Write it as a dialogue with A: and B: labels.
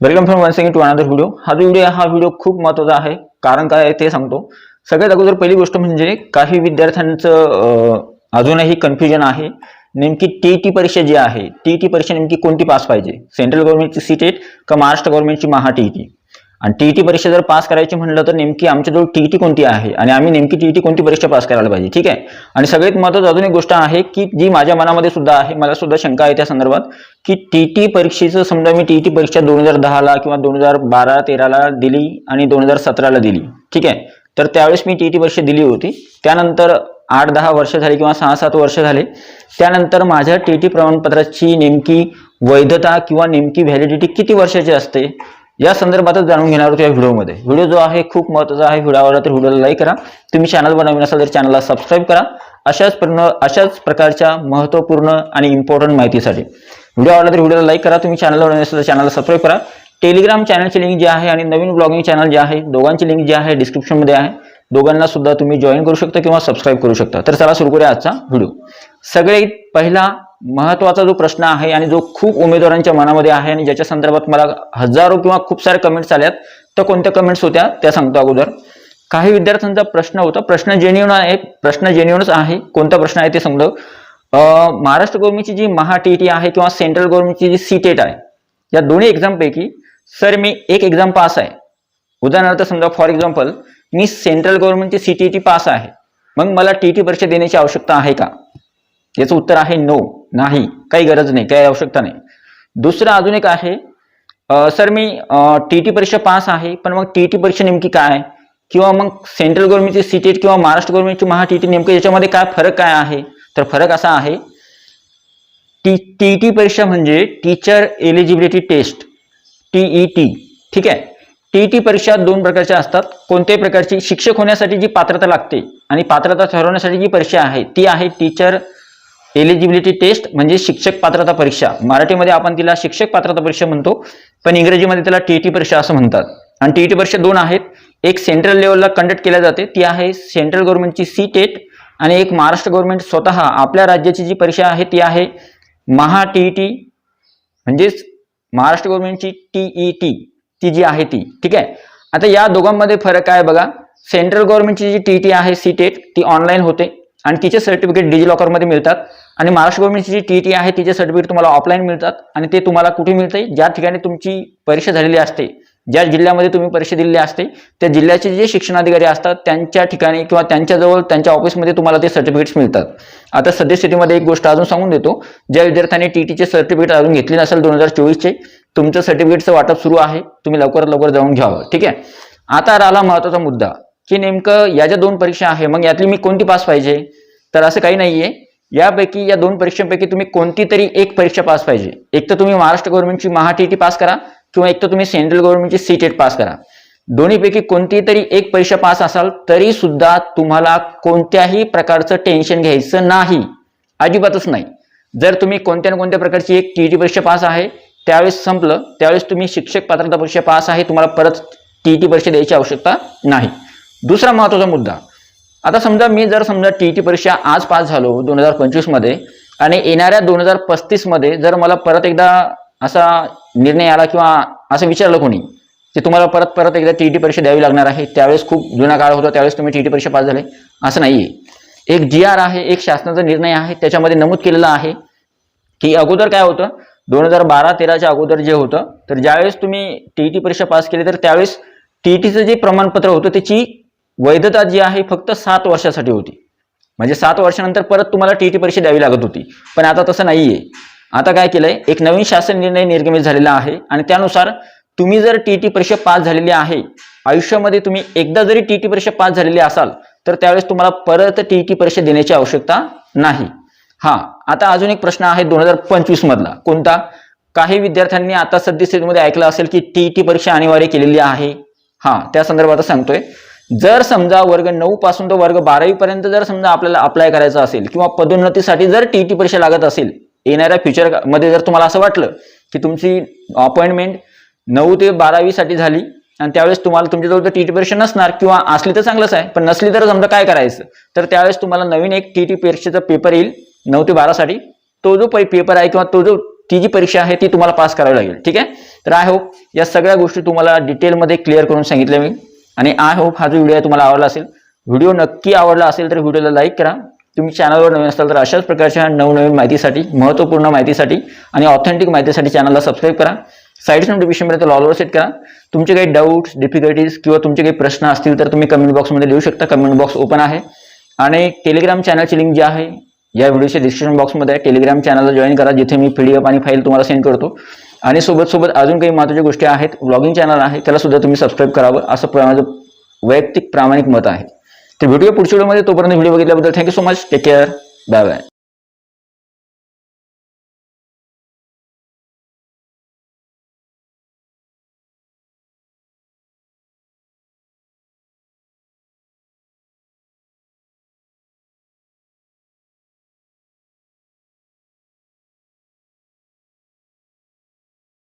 A: Welcome from one second to another video हा जो video हा व्हिडिओ खूप महत्त्वाचा आहे. कारण काय आहे ते सांगतो. सगळ्यात अगोदर पहिली गोष्ट म्हणजे काही विद्यार्थ्यांचं अजूनही कन्फ्युजन आहे. नेमकी टी टी परीक्षा जी आहे टी टी परीक्षा नेमकी कोणती पास पाहिजे? सेंट्रल गव्हर्नमेंटची सी टेट का महाराष्ट्र गव्हर्नमेंटची महा टी टी आणि टी टी परीक्षा जर पास करायची म्हणलं तर नेमकी आमच्याजवळ टी टी कोणती आहे? आणि आम्ही नेमकी टी टी कोणती परीक्षा पास करायला पाहिजे ठीक आहे? आणि सगळ्यात महत्त्वाचं अजून एक गोष्ट आहे की जी माझ्या मनामध्ये सुद्धा आहे मला सुद्धा शंका आहे त्या संदर्भात की टी टी परीक्षेचं समजा मी टी टी परीक्षा दोन हजार दहाला किंवा दोन हजार बारा तेराला दिली आणि दोन हजार सतराला दिली ठीक आहे? तर त्यावेळेस मी टी टी परीक्षा दिली होती. त्यानंतर आठ दहा वर्ष झाली किंवा सहा सात वर्ष झाले. त्यानंतर माझ्या टी टी प्रमाणपत्राची नेमकी वैधता किंवा नेमकी व्हॅलिडिटी किती वर्षाची असते? या संदर्भातच जाणून घेणार होतो या व्हिडिओमध्ये. व्हिडिओ जो आहे खूप महत्त्वाचा आहे. व्हिडिओ आवडला तर व्हिडिओला लाईक करा. तुम्ही चॅनल नवीन असाल तर चॅनलला सबस्क्राईब करा. अशाच पूर्ण अशाच प्रकारच्या महत्त्वपूर्ण आणि इम्पॉर्टंट माहितीसाठी. व्हिडिओ आवडला तर व्हिडिओला लाईक करा. तुम्ही चॅनल बनवून असाल तर चॅनलला सबस्क्राईब करा. टेलिग्राम चॅनलची लिंक जी आहे आणि नवीन ब्लॉगिंग चॅनल जे आहे दोघांची लिंक जी आहे डिस्क्रिप्शनमध्ये आहे. दोघांना सुद्धा तुम्ही जॉईन करू शकता किंवा सबस्क्राईब करू शकता. तर चला सुरू करूया आजचा व्हिडिओ. सगळ्यात पहिला महत्त्वाचा जो प्रश्न आहे आणि जो खूप उमेदवारांच्या मनामध्ये आहे आणि ज्याच्या संदर्भात मला हजारो किंवा खूप सारे कमेंट्स आल्यात तर कोणत्या कमेंट्स होत्या त्या सांगतो अगोदर. काही विद्यार्थ्यांचा प्रश्न होता. प्रश्न जेन्युन आहे प्रश्न जेन्युनच आहे. कोणता प्रश्न आहे ते सांगतो महाराष्ट्र गव्हर्नमेंटची जी महा टी टी आहे किंवा सेंट्रल गव्हर्नमेंटची जी सी टेट आहे या दोन्ही एक्झामपैकी सर मी एक एक्झाम पास आहे. उदाहरणार्थ समजा फॉर एक्झाम्पल मी सेंट्रल गव्हर्नमेंटची सी टी टी पास आहे. मग मला टी टी परीक्षा देण्याची आवश्यकता आहे का? याचं उत्तर आहे नो नाही. काही गरज नाही. काही आवश्यकता नाही. दुसरं अजून एक आहे. सर मी टी टी परीक्षा पास आहे पण मग टी टी परीक्षा नेमकी काय आहे? किंवा मग सेंट्रल गव्हर्नमेंटची सी टेट किंवा महाराष्ट्र गव्हर्नमेंटची महा टी टी नेमकं याच्यामध्ये काय फरक काय आहे? तर फरक असा आहे टी टी टी परीक्षा म्हणजे teacher eligibility test T E T ठीक आहे? टी टी परीक्षा दोन प्रकारच्या असतात. कोणत्याही प्रकारची शिक्षक होण्यासाठी जी पात्रता लागते आणि पात्रता ठरवण्यासाठी जी परीक्षा आहे ती आहे टीचर एलिजिबिलिटी टेस्ट म्हणजे शिक्षक पात्रता परीक्षा मराठीमध्ये आपण तिला शिक्षक पात्रता परीक्षा म्हणतो पण इंग्रजीमध्ये त्याला टीईटी परीक्षा असं म्हणतात आणि टीईटी परीक्षा दोन आहेत एक सेंट्रल लेवलला कंडक्ट केल्या जाते ती आहे सेंट्रल गव्हर्नमेंटची सी टेट आणि एक महाराष्ट्र गव्हर्नमेंट स्वतः आपल्या राज्याची जी परीक्षा आहे ती आहे महा टी म्हणजेच महाराष्ट्र गव्हर्नमेंटची टीईटी ती जी आहे ती ठीक आहे आता या दोघांमध्ये फरक काय बघा सेंट्रल गव्हर्नमेंटची जी टी टी आहे सी टेट ती ऑनलाईन होते आणि तिचे सर्टिफिकेट डिजिलॉकरमध्ये मिळतात. आणि महाराष्ट्र गव्हर्नमेंटची जी टी टी आहे तिचे सर्टिफिकेट तुम्हाला ऑफलाईन मिळतात आणि ते तुम्हाला कुठे मिळते ज्या ठिकाणी तुमची परीक्षा झालेली असते ज्या जिल्ह्यामध्ये तुम्ही परीक्षा दिलेली असते त्या जिल्ह्याचे जे शिक्षणाधिकारी असतात त्यांच्या ठिकाणी किंवा त्यांच्याजवळ त्यांच्या ऑफिसमध्ये तुम्हाला ते सर्टिफिकेट्स मिळतात. आता सद्यस्थितीमध्ये एक गोष्ट अजून सांगून देतो. ज्या विद्यार्थ्यांनी टी टीचे सर्टिफिकेट अजून घेतले नसेल दोन हजार चोवीसचे तुमचं सर्टिफिकेटचं वाटप सुरू आहे. तुम्ही लवकरात लवकर जाऊन घ्यावं. ठीक आहे? आता राहिला महत्त्वाचा मुद्दा. की नेमकं या ज्या दोन परीक्षा आहे मग यातली मी कोणती पास पाहिजे? तर असं काही नाहीये. यापैकी या दोन परीक्षांपैकी तुम्ही कोणती तरी एक परीक्षा पास पाहिजे. एक तर तुम्ही महाराष्ट्र गव्हर्नमेंटची महा टी पास करा किंवा एक तर तुम्ही सेंट्रल गव्हर्नमेंटची सी टेट पास करा. दोन्हीपैकी कोणती तरी एक परीक्षा पास असाल तरी सुद्धा तुम्हाला कोणत्याही प्रकारचं टेन्शन घ्यायचं नाही. अजिबातच नाही. जर तुम्ही कोणत्या ना कोणत्या प्रकारची एक टी टी परीक्षा पास आहे त्यावेळेस संपलं त्यावेळेस तुम्ही शिक्षक पात्रता परीक्षा पास आहे तुम्हाला परत टी टी परीक्षा द्यायची आवश्यकता नाही. दुसरा महत्त्वाचा मुद्दा. आता समजा मी जर समजा टी टी परीक्षा आज पास झालो दोन हजार पंचवीसमध्ये आणि येणाऱ्या दोन हजार पस्तीसमध्ये जर मला परत एकदा असा निर्णय आला किंवा असं विचारलं कोणी की तुम्हाला परत परत एकदा टी टी परीक्षा द्यावी लागणार आहे त्यावेळेस खूप जुना काळ होता त्यावेळेस तुम्ही टी टी परीक्षा पास झाले असं नाहीये. एक जी आर आहे एक शासनाचा निर्णय आहे त्याच्यामध्ये नमूद केलेला आहे की अगोदर काय होतं दोन हजार बारा तेराच्या अगोदर जे होतं तर ज्यावेळेस तुम्ही टी परीक्षा पास केली तर त्यावेळेस टीईटीचं जे प्रमाणपत्र होतं त्याची वैधता जी आहे फक्त सात वर्षासाठी होती. म्हणजे सात वर्षानंतर परत तुम्हाला टीटी परीक्षा द्यावी लागत होती. पण आता तसं नाहीये. आता काय केलंय? एक नवीन शासन निर्णय निर्गमित झालेला आहे आणि त्यानुसार तुम्ही जर टी टी परीक्षा पास झालेली आहे आयुष्यामध्ये तुम्ही एकदा जरी टीटी परीक्षा पास झालेली असाल तर त्यावेळेस तुम्हाला परत टी टी परीक्षा देण्याची आवश्यकता नाही. हा आता अजून एक प्रश्न आहे दोन हजार पंचवीस मधला. कोणता? काही विद्यार्थ्यांनी आता सद्यस्थितीमध्ये ऐकलं असेल की टी टी परीक्षा अनिवार्य केलेली आहे. हा त्या संदर्भात सांगतोय. जर समजा वर्ग नऊ पासून तर वर्ग बारावी पर्यंत जर समजा आपल्याला अप्लाय करायचं असेल किंवा पदोन्नतीसाठी जर टी टी परीक्षा लागत असेल येणाऱ्या फ्युचरमध्ये जर तुम्हाला असं वाटलं की तुमची अपॉइंटमेंट नऊ ते बारावीसाठी झाली आणि त्यावेळेस तुम्हाला तुमच्याजवळ तर टीटी परीक्षा नसणार किंवा असली तर चांगलंच आहे पण नसली तर समजा काय करायचं? तर त्यावेळेस तुम्हाला नवीन एक टीटी परीक्षेचा पेपर येईल नऊ ते बारासाठी. तो जो पेपर आहे किंवा तो जो ती जी परीक्षा आहे ती तुम्हाला पास करावी लागेल. ठीक आहे? तर आय होप या सगळ्या गोष्टी तुम्हाला डिटेलमध्ये क्लिअर करून सांगितल्या मी. आणि आय होप हा जो व्हिडिओ आहे तुम्हाला आवडला असेल व्हिडिओ नक्की आवडला असेल तर व्हिडिओला लाईक करा. तुम्ही चॅनलवर नवीन असाल तर अशाच प्रकारच्या नवनवीन माहितीसाठी महत्त्वपूर्ण माहितीसाठी आणि ऑथेंटिक माहितीसाठी चॅनलला सबस्क्राईब करा. साईड्स नोटिफिकेशनमध्ये तो ऑलवर सेट करा. तुमचे काही डाऊट्स डिफिकल्टीज किंवा तुमचे काही प्रश्न असतील तर तुम्ही कमेंट बॉक्समध्ये लिहू शकता. कमेंट बॉक्स ओपन आहे. आणि टेलिग्राम चॅनलची लिंक जी आहे या व्हिडिओच्या डिस्क्रिप्शन बॉक्समध्ये आहे टेलिग्राम चॅनलला जॉईन करा जिथे मी पी डी एफ आणि फाईल तुम्हाला सेंड करतो. आणि सोबत सोबत अजून काही महत्त्वाच्या गोष्टी आहेत ब्लॉगिंग चॅनल आहे त्याला सुद्धा तुम्ही सबस्क्राईब करावं असं माझं वैयक्तिक प्रामाणिक मत आहे. तर व्हिडिओ पुढच्या व्हिडिओमध्ये तोपर्यंत video बघितल्याबद्दल thank you so much take care bye bye